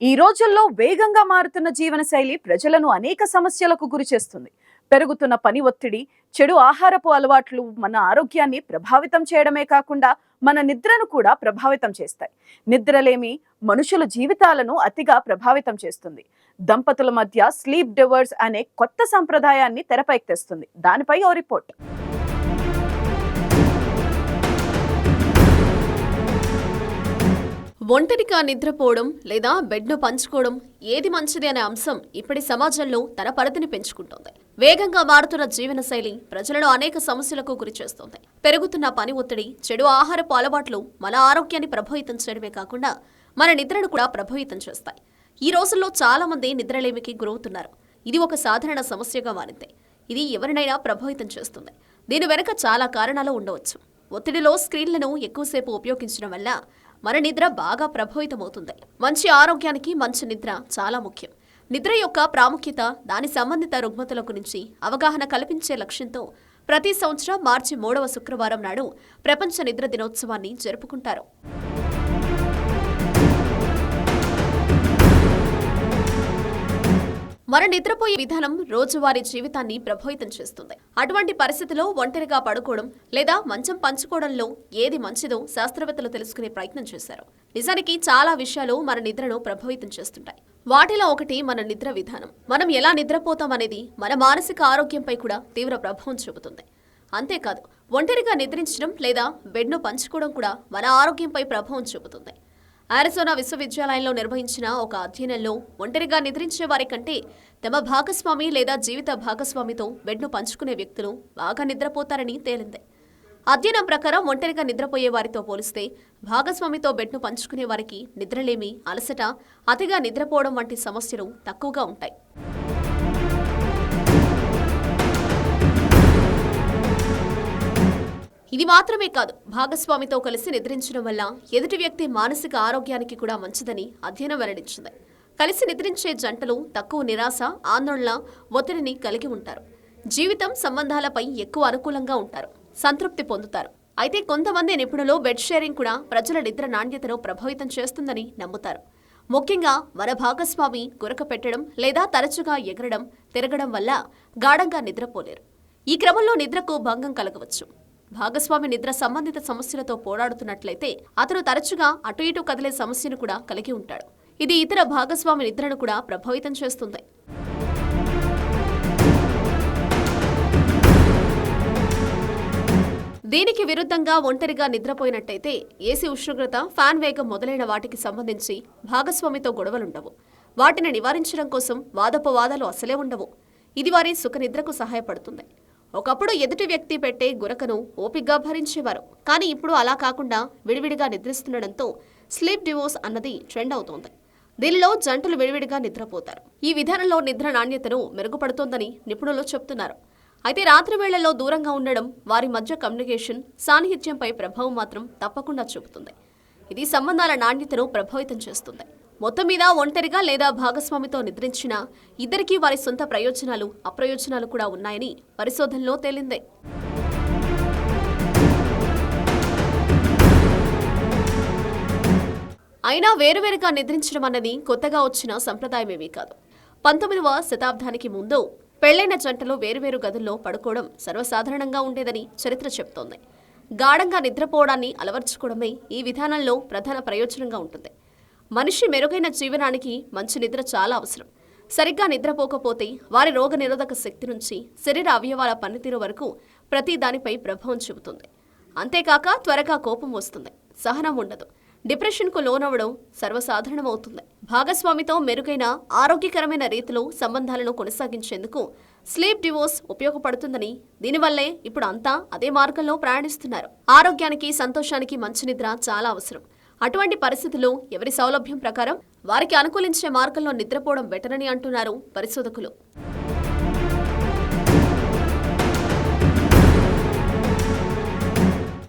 ఈ రోజుల్లో వేగంగా మారుతున్న జీవనశైలి ప్రజలను అనేక సమస్యలకు గురిచేస్తుంది పెరుగుతున్న పని ఒత్తిడి చెడు ఆహారపు అలవాట్లు మన ఆరోగ్యాన్ని ప్రభావితం చేయడమే కాకుండా మన నిద్రను కూడా ప్రభావితం చేస్తాయి. నిద్రలేమి మనుషుల జీవితాలను అతిగా ప్రభావితం చేస్తుంది. దంపతుల మధ్య స్లీప్ డివర్స్ అనే కొత్త సంప్రదాయాన్ని తెరపైకి తెస్తుంది. దానిపై ఓ రిపోర్ట్. ఒంటరిగా నిద్రపోవడం లేదా బెడ్ను పంచుకోవడం ఏది మంచిది అనే అంశం ఇప్పటి సమాజంలో తన పరిధిని పెంచుకుంటోంది. వేగంగా మారుతున్న జీవనశైలి ప్రజలను అనేక సమస్యలకు గురిచేస్తోంది. పెరుగుతున్న పని ఒత్తిడి చెడు ఆహారపు అలవాట్లు మన ఆరోగ్యాన్ని ప్రభావితం చేయడమే కాకుండా మన నిద్రను కూడా ప్రభావితం చేస్తాయి. ఈ రోజుల్లో చాలా మంది నిద్రలేమికి గురవుతున్నారు. ఇది ఒక సాధారణ సమస్యగా మారింది. ఇది ఎవరినైనా ప్రభావితం చేస్తుంది. దీని వెనుక చాలా కారణాలు ఉండవచ్చు. ఒత్తిడిలో స్క్రీన్లను ఎక్కువసేపు ఉపయోగించడం వల్ల మన నిద్ర బాగా ప్రభావితమవుతుంది. మంచి ఆరోగ్యానికి మంచి నిద్ర చాలా ముఖ్యం. నిద్ర యొక్క ప్రాముఖ్యత దాని సంబంధిత రుగ్మతల గురించి అవగాహన కల్పించే లక్ష్యంతో ప్రతి సంవత్సరం మార్చి మూడవ శుక్రవారం నాడు ప్రపంచ నిద్ర దినోత్సవాన్ని జరుపుకుంటారు. మన నిద్రపోయే విధానం రోజువారీ జీవితాన్ని ప్రభావితం చేస్తుంది. అటువంటి పరిస్థితిలో ఒంటరిగా పడుకోవడం లేదా మంచం పంచుకోవడంలో ఏది మంచిదో శాస్త్రవేత్తలు తెలుసుకునే ప్రయత్నం చేశారు. నిజానికి చాలా విషయాలు మన నిద్రను ప్రభావితం చేస్తుంటాయి. వాటిలో ఒకటి మన నిద్ర విధానం. మనం ఎలా నిద్రపోతాం అనేది మన మానసిక ఆరోగ్యంపై కూడా తీవ్ర ప్రభావం చూపుతుంది. అంతేకాదు ఒంటరిగా నిద్రించడం లేదా బెడ్ను పంచుకోవడం కూడా మన ఆరోగ్యంపై ప్రభావం చూపుతుంది. అరిజోనా విశ్వవిద్యాలయంలో నిర్వహించిన ఒక అధ్యయనంలో ఒంటరిగా నిద్రించే వారి కంటే తమ భాగస్వామి లేదా జీవిత భాగస్వామితో బెడ్ను పంచుకునే వ్యక్తులు బాగా నిద్రపోతారని తేలింది. అధ్యయనం ప్రకారం ఒంటరిగా నిద్రపోయే వారితో పోలిస్తే భాగస్వామితో బెడ్ను పంచుకునే వారికి నిద్రలేమి అలసట అతిగా నిద్రపోవడం వంటి సమస్యలు తక్కువగా ఉంటాయి. ఇది మాత్రమే కాదు భాగస్వామితో కలిసి నిద్రించడం వల్ల ఎదుటి వ్యక్తి మానసిక ఆరోగ్యానికి కూడా మంచిదని అధ్యయనం వెల్లడించింది. కలిసి నిద్రించే జంటలు తక్కువ నిరాశ ఆందోళన ఒత్తిడిని కలిగి ఉంటారు. జీవితం సంబంధాలపై ఎక్కువ అనుకూలంగా ఉంటారు. సంతృప్తి పొందుతారు. అయితే కొంతమంది నిపుణులు బెడ్ షేరింగ్ కూడా ప్రజల నిద్ర నాణ్యతను ప్రభావితం చేస్తుందని నమ్ముతారు. ముఖ్యంగా మన భాగస్వామి గురక పెట్టడం లేదా తరచుగా ఎగరడం తిరగడం వల్ల గాఢంగా నిద్రపోలేరు. ఈ క్రమంలో నిద్రకు భంగం కలగవచ్చు. భాగస్వామి నిద్ర సంబంధిత సమస్యలతో పోరాడుతున్నట్లయితే అతను తరచుగా అటు ఇటు కదిలే సమస్యను కూడా కలిగి ఉంటాడు. ఇది ఇతర భాగస్వామి నిద్రను కూడా ప్రభావితం చేస్తుంది. దీనికి విరుద్ధంగా ఒంటరిగా నిద్రపోయినట్టయితే ఏసీ ఉష్ణోగ్రత ఫ్యాన్ వేగం మొదలైన వాటికి సంబంధించి భాగస్వామితో గొడవలుండవు. వాటిని నివారించడం కోసం వాదోపవాదాలు అసలే ఉండవు. ఇది వారి సుఖనిద్రకు సహాయపడుతుంది. ఒకప్పుడు ఎదుటి వ్యక్తి పెట్టే గురకను ఓపిగ్గా భరించేవారు. కానీ ఇప్పుడు అలా కాకుండా విడివిడిగా నిద్రిస్తుండడంతో స్లీప్ డివోర్స్ అన్నది ట్రెండ్ అవుతోంది. దీనిలో జంటలు విడివిడిగా నిద్రపోతారు. ఈ విధానంలో నిద్ర నాణ్యతను మెరుగుపడుతోందని నిపుణులు చెబుతున్నారు అయితే రాత్రి వేళల్లో దూరంగా ఉండడం వారి మధ్య కమ్యూనికేషన్ సాన్నిహిత్యంపై ప్రభావం మాత్రం తప్పకుండా చూపుతుంది. ఇది సంబంధాల నాణ్యతను ప్రభావితం చేస్తుంది. మొత్తం మీద ఒంటరిగా లేదా భాగస్వామితో నిద్రించిన ఇద్దరికీ వారి సొంత ప్రయోజనాలు అప్రయోజనాలు కూడా ఉన్నాయని పరిశోధనలో తేలిందే. అయినా వేరువేరుగా నిద్రించడం అన్నది కొత్తగా వచ్చిన సంప్రదాయమేమీ కాదు. పంతొమ్మిదవ శతాబ్దానికి ముందు పెళ్ళైన జంటలు వేరువేరు గదుల్లో పడుకోవడం సర్వసాధారణంగా ఉండేదని చరిత్ర చెబుతోంది. గాఢంగా నిద్రపోవడాన్ని అలవర్చుకోవడమే ఈ విధానంలో ప్రధాన ప్రయోజనంగా ఉంటుంది. మనిషి మెరుగైన జీవనానికి మంచి నిద్ర చాలా అవసరం. సరిగ్గా నిద్రపోకపోతే వారి రోగ నిరోధక శక్తి నుంచి శరీర అవయవాల పనితీరు వరకు ప్రతి దానిపై ప్రభావం చూపుతుంది. అంతేకాక త్వరగా కోపం వస్తుంది. సహనం ఉండదు. డిప్రెషన్కు లోనవ్వడం సర్వసాధారణమవుతుంది. భాగస్వామితో మెరుగైన ఆరోగ్యకరమైన రీతిలో సంబంధాలను కొనసాగించేందుకు స్లీప్ డివోర్స్ ఉపయోగపడుతుందని దీనివల్లే ఇప్పుడు అంతా అదే మార్గంలో ప్రయాణిస్తున్నారు. ఆరోగ్యానికి సంతోషానికి మంచి నిద్ర చాలా అవసరం. అటువంటి పరిస్థితుల్లో ఎవరి సౌలభ్యం ప్రకారం? వారికి అనుకూలించే మార్గంలో నిద్రపోవడం బెటర్ అని అంటున్నారు పరిశోధకులు.